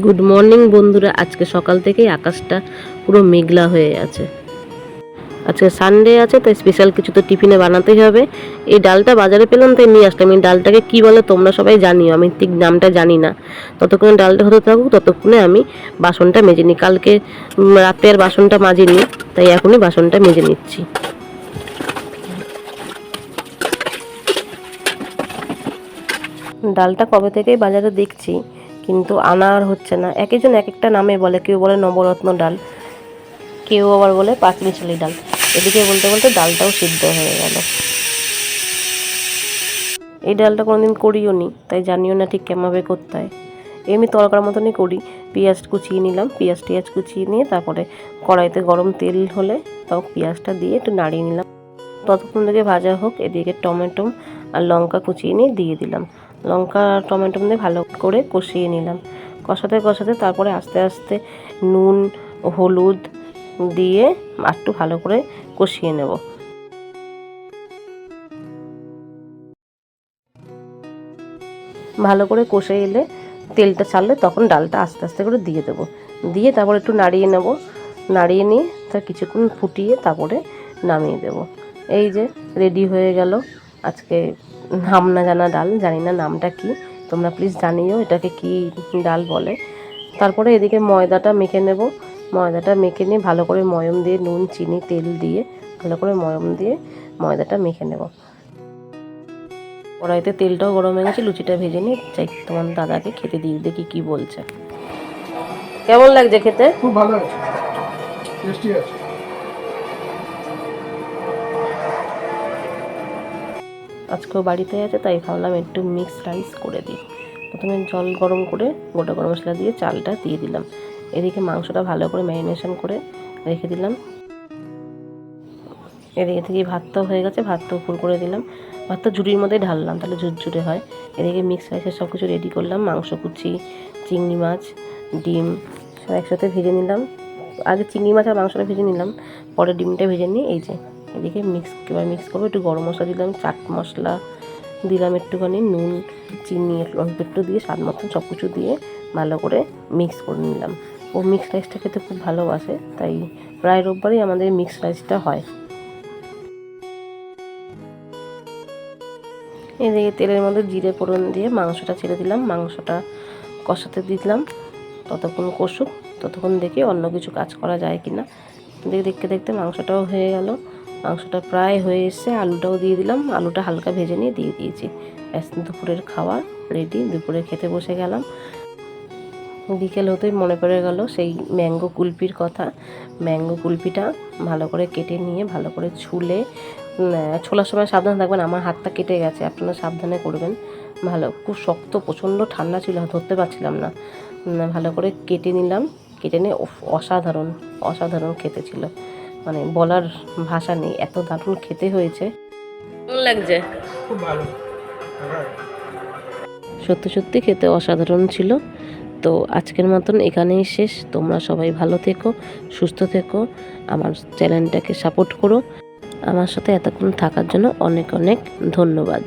Good morning বন্ধুরা। আজকে সকাল থেকেই আকাশটা পুরো মেঘলা হয়ে আছে। আজকে সানডে আছে, তাই স্পেশাল কিছু তো টিফিনে বানাতেই হবে। এই ডালটা বাজারে পেলাম, তাই নিয়ে আসলাম। এই ডালটাকে কি বলে তোমরা সবাই জানিও, আমি ঠিক নামটা জানি না। ততক্ষণে ডালটা হতে থাকুক, ততক্ষণে আমি বাসনটা মেজে নিই। কালকে রাতে আর বাসনটা মাজিনি, তাই এখনই বাসনটা মেজে নিচ্ছি। ডালটা কবে থেকেই বাজারে দেখছি কিন্তু আনা আর হচ্ছে না। এক একজন এক একটা নামে বলে, কেউ বলে নবরত্ন ডাল, কেউ আবার বলে পাঁচমিশালি ডাল। এদিকে বলতে বলতে ডালটাও সিদ্ধ হয়ে গেল। এই ডালটা কোনোদিন করিও নি, তাই জানিও না ঠিক কেমনভাবে করতে হয় এমনি তরকার মতনই করি, পেঁয়াজ কুচিয়ে নিলাম, পেঁয়াজ টিয়াজ কুচিয়ে নিয়ে তারপরে কড়াইতে গরম তেল হলে তাও পেঁয়াজটা দিয়ে একটু নাড়িয়ে নিলাম। ততক্ষণ থেকে ভাজা হোক, এদিকে টমেটো আর লঙ্কা কুচিয়ে নিয়ে দিয়ে দিলাম। লঙ্কা, টমেটো দিয়ে ভালো করে কষিয়ে নিলাম। কষাতে কষাতে তারপরে আস্তে আস্তে নুন, হলুদ দিয়ে একটু ভালো করে কষিয়ে নেব। ভালো করে কষে এলে তেলটা ছাড়লে তখন ডালটা আস্তে আস্তে করে দিয়ে দেবো। দিয়ে তারপর একটু নাড়িয়ে নেব। নাড়িয়ে নিয়ে তার কিছুক্ষণ ফুটিয়ে তারপরে নামিয়ে দেব। এই যে রেডি হয়ে গেল আজকে নাম না জানা ডাল, জানি না নামটা কি। তোমরা প্লিজ জানিও এটাকে কি ডাল বলে। তারপরে এদিকে ময়দাটা মেখে নেব। ময়দাটা মেখে নিয়ে ভালো করে ময়ম দিয়ে নুন, চিনি, তেল দিয়ে ভালো করে ময়ম দিয়ে ময়দাটা মেখে নেব। কড়াইতে তেলটাও গরম হয়ে গেছে, লুচিটা ভেজে নিয়ে চাই তোমার দাদাকে খেতে দিয়ে দেখি কি বলছে। কেমন লাগছে খেতে? খুব ভালো আছে টেস্টি আছে আজকেও বাড়িতে আছে, তাই ভাবলাম একটু মিক্স রাইস করে দিই। প্রথমে জল গরম করে গোটা গরম মশলা দিয়ে চালটা দিয়ে দিলাম। এদিকে মাংসটা ভালো করে ম্যারিনেশন করে রেখে দিলাম। এদিকে থেকে ভাতটাও হয়ে গেছে, ভাতটা উপর করে দিলাম। ভাতটা ঝুড়ির মধ্যে ঢাললাম, তাহলে ঝুরঝুরে হয়। এদিকে মিক্স রাইসের সব কিছু রেডি করলাম, মাংস কুচি, চিংড়ি মাছ, ডিম, সব একসাথে ভেজে নিলাম। আগে চিংড়ি মাছ আর মাংসটা ভেজে নিলাম, পরে ডিমটা ভেজে নিয়ে এই যে। এদিকে মিক্স এবার মিক্স করব, একটু গরম মশলা দিলাম, চাট মশলা দিলাম একটুখানি, নুন, চিনি, অল্প একটু দিয়ে স্বাদ মতন সব কিছু দিয়ে ভালো করে মিক্স করে নিলাম। ও মিক্স রাইসটা খেতে খুব ভালোবাসে, তাই প্রায় রোববারই আমাদের মিক্স রাইসটা হয়। এদিকে তেলের মধ্যে জিরে ফোড়ন দিয়ে মাংসটা ছেড়ে দিলাম, মাংসটা কষাতে দিলাম, ততক্ষণ কষুক, ততক্ষণ দেখি অন্য কিছু কাজ করা যায় কি না দেখে দেখতে দেখতে মাংসটাও হয়ে গেল। মাংসটা প্রায় হয়ে এসছে, আলুটাও দিয়ে দিলাম। আলুটা হালকা ভেজে নিয়ে দিয়ে দিয়েছি। ব্যাস, দুপুরের খাওয়া রেডি দুপুরে খেতে বসে গেলাম। বিকেল হতেই মনে পড়ে গেল সেই ম্যাঙ্গো কুলপির কথা। ম্যাঙ্গো কুলপিটা ভালো করে কেটে নিয়ে, ভালো করে ছুলে ছোলার সময় সাবধান থাকবেন, আমার হাতটা কেটে গেছে, আপনারা সাবধানে করবেন। ভালো, খুব শক্ত, প্রচণ্ড ঠান্ডা ছিল, ধরতে পারছিলাম না। ভালো করে কেটে নিলাম। কেটে নিয়ে অসাধারণ অসাধারণ খেতে ছিল। মানে বলার ভাষা নেই এত দারুণ খেতে হয়েছে। কেমন লাগছে? খুব ভালো। সত্যি সত্যি খেতে অসাধারণ ছিল। তো আজকের মতন এখানেই শেষ। তোমরা সবাই ভালো থেকো সুস্থ থেকো আমার চ্যানেলটাকে সাপোর্ট করো। আমার সাথে এতক্ষণ থাকার জন্য অনেক অনেক ধন্যবাদ।